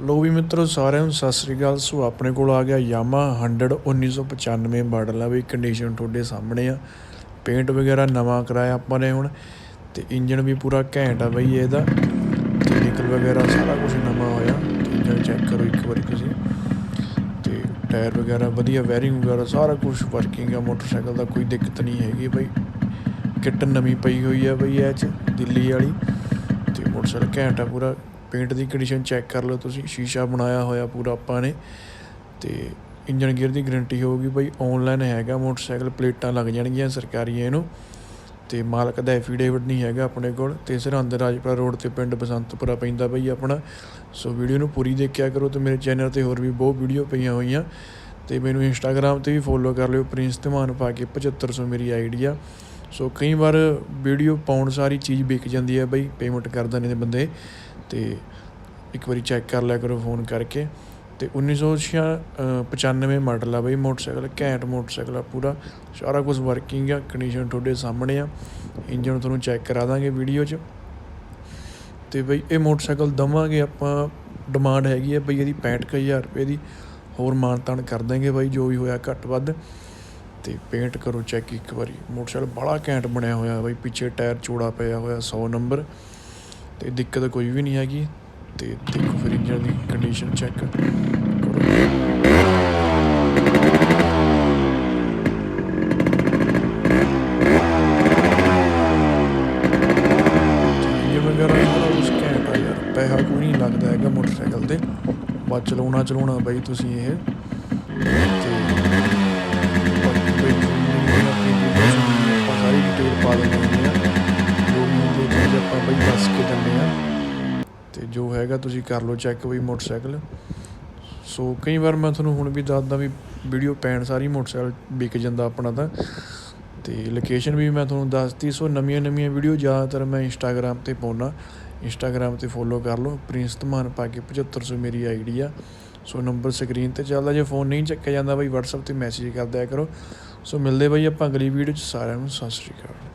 ਲੋ ਵੀ ਮਿੱਤਰੋ, ਸਾਰਿਆਂ ਨੂੰ ਸਤਿ ਸ੍ਰੀ ਅਕਾਲ। ਸੋ ਆਪਣੇ ਕੋਲ ਆ ਗਿਆ ਯਾਮਾ 100 1995 ਮਾਡਲ ਆ ਬਈ ਕੰਡੀਸ਼ਨ ਤੁਹਾਡੇ ਸਾਹਮਣੇ ਆ। ਪੇਂਟ ਵਗੈਰਾ ਨਵਾਂ ਕਰਾਇਆ ਆਪਾਂ ਨੇ ਹੁਣ ਤੇ ਇੰਜਨ ਵੀ ਪੂਰਾ ਘੈਂਟ ਆ ਬਈ ਇਹਦਾ। ਤੇ ਨਿਕਲ ਵਗੈਰਾ ਸਾਰਾ ਕੁਝ ਨਵਾਂ ਹੋਇਆ। ਤੇ ਇੰਜਨ ਚੈੱਕ ਕਰੋ ਇੱਕ ਵਾਰੀ ਤੁਸੀਂ। ਤੇ ਟਾਇਰ ਵਗੈਰਾ ਵਧੀਆ ਵੈਰਿੰਗ ਵਗੈਰਾ ਸਾਰਾ ਕੁਝ ਵਰਕਿੰਗ ਆ। ਮੋਟਰਸਾਈਕਲ ਦਾ ਕੋਈ ਦਿੱਕਤ ਨਹੀਂ ਹੈਗੀ ਬਈ। ਕਿੱਟ ਨਵੀਂ ਪਈ ਹੋਈ ਆ ਬਈ ਇਹ ਚ, ਦਿੱਲੀ ਵਾਲੀ। ਤੇ ਮੋਟਰਸਾਈਕਲ ਘੈਂਟ ਆ ਪੂਰਾ। ਪੇਂਟ ਦੀ ਕੰਡੀਸ਼ਨ ਚੈੱਕ ਕਰ ਲਓ ਤੁਸੀਂ, ਸ਼ੀਸ਼ਾ ਬਣਾਇਆ ਹੋਇਆ ਪੂਰਾ ਆਪਾਂ ਨੇ, ਤੇ ਇੰਜਨ ਗੇਅਰ ਦੀ ਗਾਰੰਟੀ ਹੋਊਗੀ ਬਈ ਆਨਲਾਈਨ ਹੈਗਾ, ਮੋਟਰਸਾਈਕਲ ਪਲੇਟਾਂ ਲੱਗ ਜਾਣਗੀਆਂ ਸਰਕਾਰੀ ਇਹਨੂੰ ਤੇ ਮਾਲਕ ਦਾ ਐਫੀਡੇਵਿਟ ਨਹੀਂ ਹੈਗਾ ਆਪਣੇ ਕੋਲ, ਤੇ ਸਰਹੰਦ ਰਾਜਪੁਰਾ ਰੋਡ ਤੇ ਪਿੰਡ ਬਸੰਤਪੁਰਾ ਪੈਂਦਾ ਬਈ ਆਪਣਾ, ਸੋ ਵੀਡੀਓ ਨੂੰ ਪੂਰੀ ਦੇਖਿਆ ਕਰੋ ਤੇ ਮੇਰੇ ਚੈਨਲ ਤੇ ਹੋਰ ਵੀ ਬਹੁਤ ਵੀਡੀਓ ਪਈਆਂ ਹੋਈਆਂ, ਤੇ ਮੈਨੂੰ ਇੰਸਟਾਗ੍ਰam ਤੇ ਵੀ ਫੋਲੋ ਕਰ ਲਿਓ ਪ੍ਰਿੰਸ ਧਮਾਨ ਪਾ ਕੇ 7500 ਮੇਰੀ ਆਈਡੀ ਆ ਸੋ ਕਈ ਵਾਰ ਵੀਡੀਓ ਪਾਉਣ ਸਾਰੀ ਚੀਜ਼ ਵਿਕ ਜਾਂਦੀ ਹੈ ਬਈ ਪੇਮੈਂਟ ਕਰ ਦਿੰਦੇ ਨੇ ਬੰਦੇ ਤੇ ਇੱਕ ਵਾਰੀ ਚੈੱਕ ਕਰ ਲਿਆ ਕਰੋ ਫੋਨ ਕਰਕੇ। ਤੇ 1995 ਮਾਡਲ ਆ ਬਈ, ਮੋਟਰਸਾਈਕਲ, ਘੈਂਟ ਮੋਟਰਸਾਈਕਲ ਆ ਪੂਰਾ। ਸਾਰਾ ਕੁਝ ਵਰਕਿੰਗ ਆ ਕੰਡੀਸ਼ਨ ਤੁਹਾਡੇ ਸਾਹਮਣੇ ਆ। ਇੰਜਨ ਤੁਹਾਨੂੰ ਚੈੱਕ ਕਰਾ ਦਾਂਗੇ ਵੀਡੀਓ 'ਚ। ਤੇ ਬਈ, ਇਹ ਮੋਟਰਸਾਈਕਲ ਦਵਾਂਗੇ ਆਪਾਂ ਡਿਮਾਂਡ ਹੈਗੀ ਆ ਬਈ ਇਹਦੀ 65000 ਰੁਪਏ ਦੀ। ਹੋਰ ਮਾਨਤਾਨ ਕਰ ਦਾਂਗੇ ਬਾਈ, ਜੋ ਵੀ ਹੋਇਆ ਘੱਟ ਵੱਧ। ਤੇ ਪੇਂਟ ਕਰੋ ਚੈੱਕ ਇੱਕ ਵਾਰੀ। ਮੋਟਰਸਾਈਕਲ ਬੜਾ ਘੈਂਟ ਬਣਿਆ ਹੋਇਆ ਬਾਈ, ਪਿੱਛੇ ਟਾਇਰ ਚੋੜਾ ਪਿਆ ਹੋਇਆ 100 ਨੰਬਰ। ਤੇ ਦਿੱਕਤ ਕੋਈ ਵੀ ਨਹੀਂ ਹੈਗੀ ਤੇ ਦੇਖੋ ਫਿਰ ਇੰਜਨ ਦੀ ਕੰਡੀਸ਼ਨ ਚੈੱਕ ਵਗੈਰਾ ਪੈਸਾ ਕੋਈ ਨਹੀਂ ਲੱਗਦਾ ਹੈਗਾ ਮੋਟਰਸਾਈਕਲ ਤੇ। ਬਸ ਚਲਾਉਣਾ ਚਲਾਉਣਾ ਬਾਈ ਤੁਸੀਂ ਇਹ। ਤੇ ਬਾਕੀ ਕੋਈ ਆਪਣੀ ਸਾਰੀ ਡਿਟੇਲ ਪਾ ਦਿੰਦੇ ਜੋ ਹੈਗਾ ਤੁਸੀਂ ਕਰ ਲਓ ਚੈੱਕ ਵੀ ਮੋਟਰਸਾਈਕਲ। ਸੋ ਕਈ ਵਾਰ ਮੈਂ ਤੁਹਾਨੂੰ ਹੁਣ ਵੀ ਦੱਸਦਾ ਵੀ ਵੀਡੀਓ ਪੈਣ ਸਾਰੀ ਮੋਟਰਸਾਈਕਲ ਵਿਕ ਜਾਂਦਾ ਆਪਣਾ ਤਾਂ। ਤੇ ਲੋਕੇਸ਼ਨ ਵੀ ਮੈਂ ਤੁਹਾਨੂੰ ਦੱਸਤੀ, ਸੋ ਨਵੀਆਂ ਨਵੀਆਂ ਵੀਡੀਓ ਜ਼ਿਆਦਾਤਰ ਮੈਂ ਇੰਸਟਾਗ੍ਰam ਤੇ ਪਾਉਣਾ ਇੰਸਟਾਗ੍ਰam ਤੇ ਫੋਲੋ ਕਰ ਲਓ। ਪ੍ਰਿੰਸ ਧਮਾਨ ਪਾ ਕੇ 7500 ਮੇਰੀ ਆਈਡੀ ਆ। ਸੋ ਨੰਬਰ ਸਕਰੀਨ ਤੇ ਚੱਲਦਾ। ਜੇ ਫੋਨ ਨਹੀਂ ਚੱਕਿਆ ਜਾਂਦਾ ਬਈ, WhatsApp ਤੇ ਮੈਸੇਜ ਕਰ ਦਿਆ ਕਰੋ। ਸੋ ਮਿਲਦੇ ਬਈ ਆਪਾਂ ਅਗਲੀ ਵੀਡੀਓ ਚ। ਸਾਰਿਆਂ ਨੂੰ ਸਤਿ ਸ਼੍ਰੀ ਅਕਾਲ।